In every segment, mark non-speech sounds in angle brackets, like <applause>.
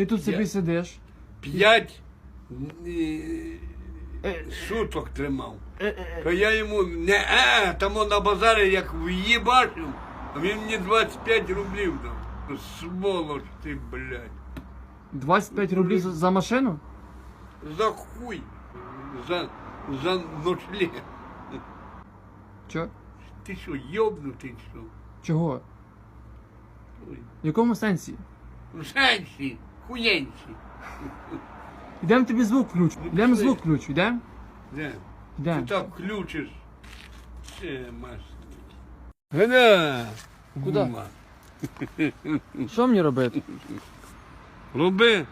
Ти тут собі Я- сидиш. П'ять е, Е, суток тримав. е, е, То я йому не а, там на базарі як в'їбашив, а він мені 25 рублів дав. Ну, Сволоч ти, блядь. 25 рублів за, за машину? За хуй. За, за ночлег. Чо? Ти що, йобнутий що? Чого? Ой. В якому сенсі? В сенсі, хуєнці. Йдемо тобі звук включ. Ну, Йдемо пішли. звук включ, йдемо? Де? Ти Йдемо. так включиш. Ще маш. Гада! Куда? Гума. Що мені робити? Роби,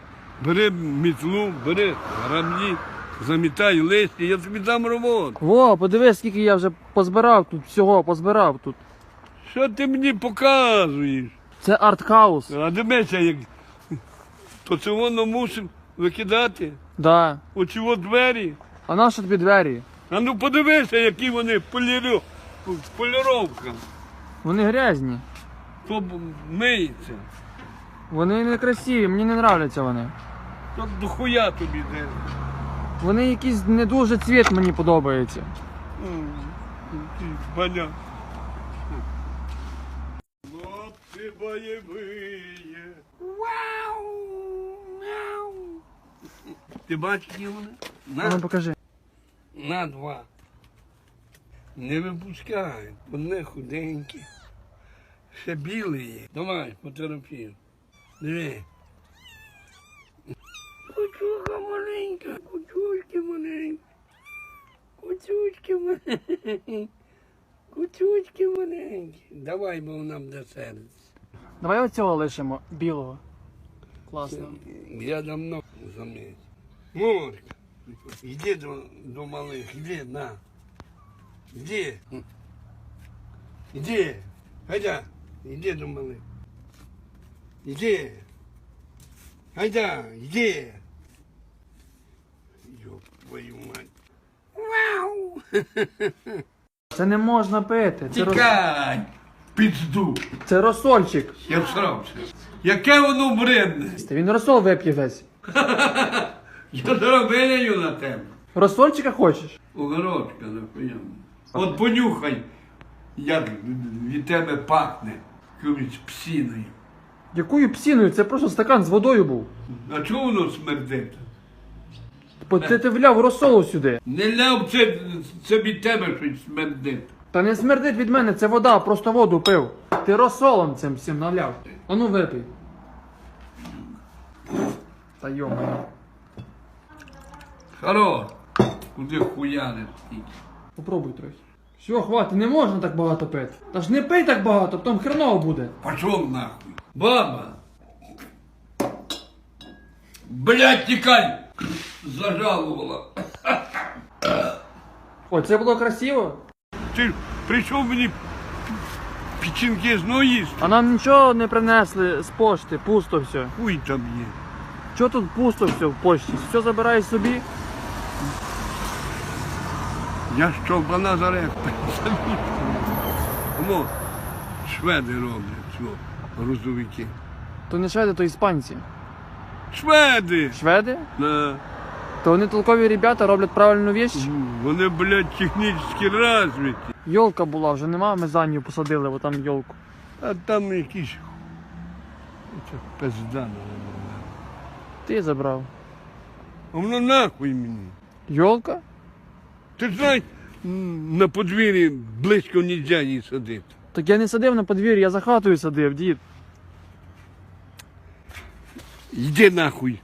бери мітлу, бери грамні, замітай листя, я тобі дам роботу. Во, подивись, скільки я вже позбирав тут всього, позбирав тут. Що ти мені показуєш? Це артхаус. А дивися, як то це воно мусив викидати. Да. Оці от двері. А на що тобі двері? А ну подивися, які вони поліру, поліровка. Вони грязні. То миється. Вони не красиві, мені не нравляться вони. То дохуя тобі де. Вони якийсь не дуже цвіт мені подобається. Понятно. Хлопці бойові. Вау! Ти бачиш, які вони? Ну На, покажи. на два. Не випускають, вони худенькі. Ще білі є. Давай, фотографію. Диви. Кучуха маленька, кучучки маленькі. Кучучки маленькі. Кучучки маленькі. Давай, бо нам буде серце. Давай оцього лишимо, білого. Класно. Я давно замість. Морка, йди до, до малих, йди, на. Йди. Йди. Гайда, йди до малих. Йди. Гайда, йди. Йоп, твою мать. Вау! <laughs> Це не можна пити. Це. Тікай! Пізду! це розсольчик. Я всрався. Яке воно бредне! Він розсол вип'є весь. <laughs> Я заробляю на тебе. Розсольчика хочеш? Огородка нахуя. От понюхай, як від тебе пахне якоюсь псіною. Якою псіною? Це просто стакан з водою був. А чого воно смердить? Бо ти, ти вляв розсолу сюди. Не ляв це, це від тебе щось смердить. Та не смердить від мене, це вода, просто воду пив. Ти розсолом цим всім наляв. А ну випий. Та йома. Хоро, куди хуяне стільки. Попробуй трохи. Все, хватить, не можна так багато пити. Та ж не пий так багато, потім хреново буде. Пошов нахуй. Баба. Блять, тікай! Зажалувала. О, це було красиво. Ти прийшов мені печінки знову їсти. А нам нічого не принесли з пошти, пусто все. Хуй там є. Чого тут пусто все в пошті? Все забирай собі. Я що вона зараз Тому шведи роблять цього, грузовики. То не шведи, то іспанці. Шведи! Шведи? На. То вони толкові ребята роблять правильну віч. Вони, блядь, технічно розвиті. Йолка була, вже нема, ми за нею посадили, бо там йолку. А там якісь. Це пизда. Ти забрав. А воно нахуй мені. Йолка? Ти знаєш, на подвір'ї близько не можна її садити. Так я не садив на подвір'ї, я за хатою садив, дід. Йди нахуй.